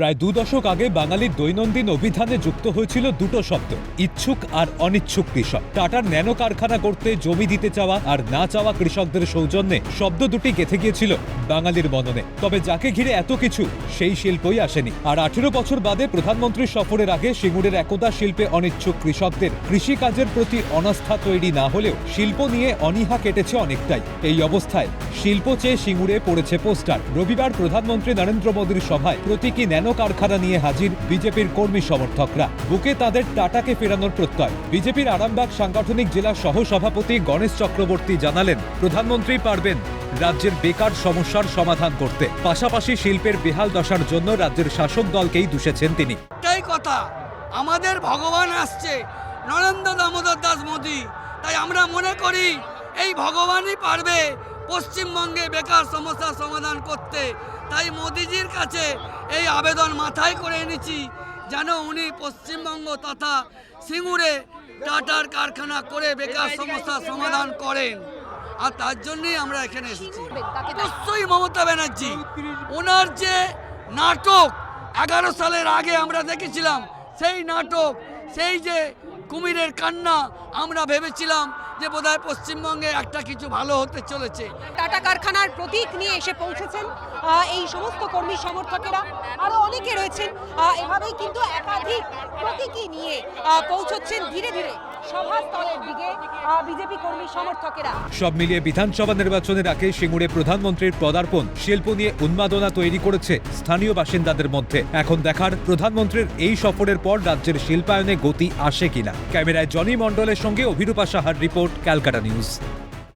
প্রায় দু দশক আগে বাঙালির দৈনন্দিন অভিধানে যুক্ত হয়েছিল দুটো শব্দ, ইচ্ছুক আর অনিচ্ছুক কৃষক। টাটার ন্যানো কারখানা করতে জমি দিতে চাওয়া আর না চাওয়া কৃষকদের সৌজন্যে শব্দ দুটি গেঁথে গিয়েছিল বাঙালির মননে। তবে যাকে ঘিরে এত কিছু, সেই শিল্পই আসেনি। আর আঠেরো বছর বাদে প্রধানমন্ত্রীর সফরের আগে সিঙ্গুরের একদা শিল্পে অনিচ্ছুক কৃষকদের কৃষিকাজের প্রতি অনাস্থা তৈরি না হলেও শিল্প নিয়ে অনীহা কেটেছে অনেকটাই। এই অবস্থায় শিল্প চেয়ে সিঙ্গুরে পড়েছে পোস্টার। রবিবার প্রধানমন্ত্রী নরেন্দ্র মোদীর সভায় প্রতীকী ন্যানো কারখানা নিয়ে হাজির বিজেপির কর্মী সমর্থকরা। বুকে তাদের টাটাকে ফেরানোর প্রত্যয়। বিজেপির আরামবাগ সাংগঠনিক জেলা সহ সভাপতি গণেশ চক্রবর্তী জানালেন, প্রধানমন্ত্রী পারবেন রাজ্যের বেকার সমস্যার সমাধান করতে। পাশাপাশি শিল্পের বেহাল দশার জন্য রাজ্যের শাসক দলকেই দুষেছেন তিনি। কথা, আমাদের ভগবান আসছে, নরেন্দ্র দামোদর দাস মোদী। তাই আমরা মনে করি, এই ভগবানই পারবে পশ্চিমবঙ্গে বেকার সমস্যার সমাধান করতে। তাই মোদিজির কাছে এই আবেদন মাথায় করে এনেছি যেন উনি পশ্চিমবঙ্গ তথা সিঙ্গুরে টাটার কারখানা করে বেকার সমস্যার সমাধান করেন। আর তার জন্যই আমরা এখানে এসেছি। অবশ্যই মমতা ব্যানার্জি ওনার যে নাটক এগারো সালের আগে আমরা দেখেছিলাম সেই নাটক সেই যে কুমিরের কান্না আমরা ভেবেছিলাম যে বোধহয় পশ্চিমবঙ্গে একটা কিছু ভালো হতে চলেছে। টাটা কারখানার প্রতীক নিয়ে এসে পৌঁছেছেন এই সমস্ত কর্মী সমর্থকেরা। আরও অনেকে রয়েছেন এভাবেই কিন্তু একাধিক প্রতীকী নিয়ে পৌঁছচ্ছেন ধীরে ধীরে সভাস্থলের দিকে বিজেপি কর্মী সমর্থকেরা। সব মিলিয়ে বিধানসভা নির্বাচনের আগে সিঙ্গুরে প্রধানমন্ত্রীর পদার্পণ, শিল্প নিয়ে উন্মাদনা তৈরি করেছে স্থানীয় বাসিন্দাদের মধ্যে। এখন দেখার প্রধানমন্ত্রীর এই সফরের পর রাজ্যের শিল্পায়নে গতি আসে কিনা। ক্যামেরায় জনি মণ্ডলের সঙ্গে অভিরূপা সাহার রিপোর্ট, ক্যালকাটা নিউজ।